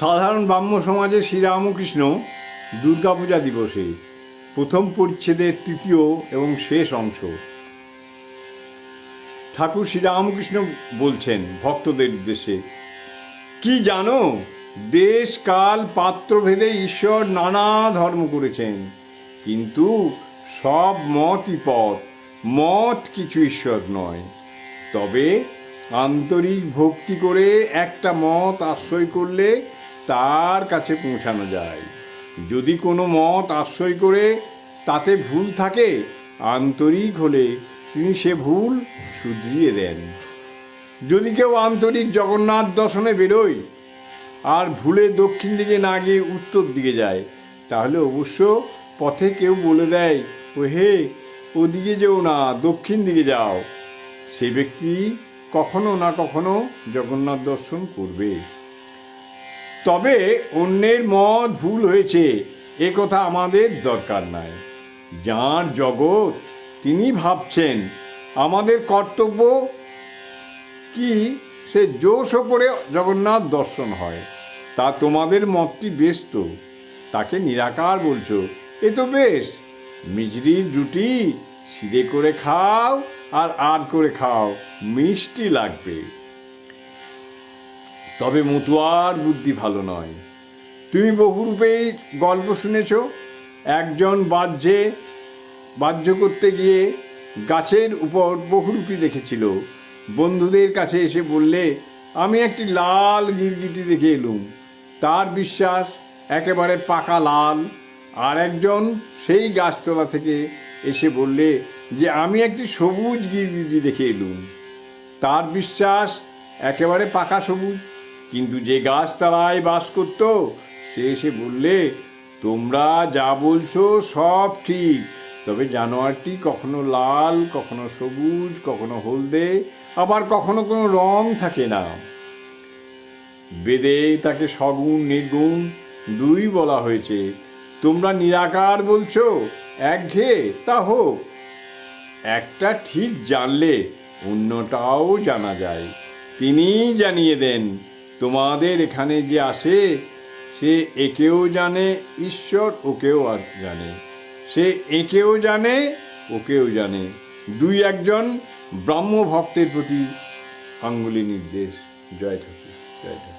সাধারণ ব্রাহ্ম সমাজে শ্রীরামকৃষ্ণ দুর্গাপূজা দিবসে প্রথম পরিচ্ছেদের তৃতীয় এবং শেষ অংশ। ঠাকুর শ্রীরামকৃষ্ণ বলছেন ভক্তদের উদ্দেশ্যে, কি জানো, দেশ, কাল পাত্রভেদে ঈশ্বর নানা ধর্ম করেছেন। কিন্তু সব মতই পথ, মত কিছু ঈশ্বর নয়। তবে আন্তরিক ভক্তি করে একটা মত আশ্রয় করলে তার কাছে পৌঁছানো যায়। যদি কোনো মত আশ্রয় করে, তাতে ভুল থাকে, আন্তরিক হলে তিনি সে ভুল শুধরিয়ে দেন। যদি কেউ আন্তরিক জগন্নাথ দর্শনে বেরোয় আর ভুলে দক্ষিণ দিকে না গিয়ে উত্তর দিকে যায়, তাহলে অবশ্য পথে কেউ বলে দেয় ও হে ওদিকে যেও না, দক্ষিণ দিকে যাও। সে ব্যক্তি কখনো না কখনো জগন্নাথ দর্শন করবে। তবে অন্যের মত ভুল হয়েছে। এ কথা আমাদের দরকার নাই। যাঁর জগৎ, তিনি ভাবছেন, আমাদের কর্তব্য কি? সে জোশও করে জগন্নাথ দর্শন হয়। তা তোমাদের মতটি বেশ তো। তাকে নিরাকার বলছো। এ তো বেশ। মিজরির রুটি সিরে করে খাও আর আর করে খাও। মিষ্টি লাগবে। তবে মতুয়ার বুদ্ধি ভালো নয়। তুমি বহুরূপেই গল্প শুনেছ, একজন বাহ্যে বাহ্য করতে গিয়ে গাছের উপর বহুরূপী দেখেছিল। বন্ধুদের কাছে এসে বললে, আমি একটি লাল গিরগিটি দেখে এলুম। তার বিশ্বাস একেবারে পাকা লাল। আর একজন সেই গাছতলা থেকে এসে বললে যে, আমি একটি সবুজ গিরগিটি দেখে এলুম। তার বিশ্বাস একেবারে পাকা সবুজ। কিন্তু যে গাছতলায় বাস করত, সে এসে বললে, তোমরা যা বলছো সব ঠিক, তবে জানোয়ারটি কখনো লাল, কখনো সবুজ, কখনো হলদে, আবার কখনো কোনো রং থাকে না। বেদে তাকে সগুণ, নির্গুণ দুই বলা হয়েছে। তোমরা নিরাকার বলছো? একঘেয়ে? তা হোক। একটা ঠিক জানলে অন্যটাও জানা যায়। তিনি জানিয়ে দেন তোমাদের এখানে যে আসে, সে একেও জানে ঈশ্বর ওকেও জানে। সে একেও জানে ওকেও জানে। দুই একজন ব্রাহ্ম ভক্তের প্রতি আঙ্গুলি নির্দেশ। জয় ঠাকুর জয় ঠাকুর।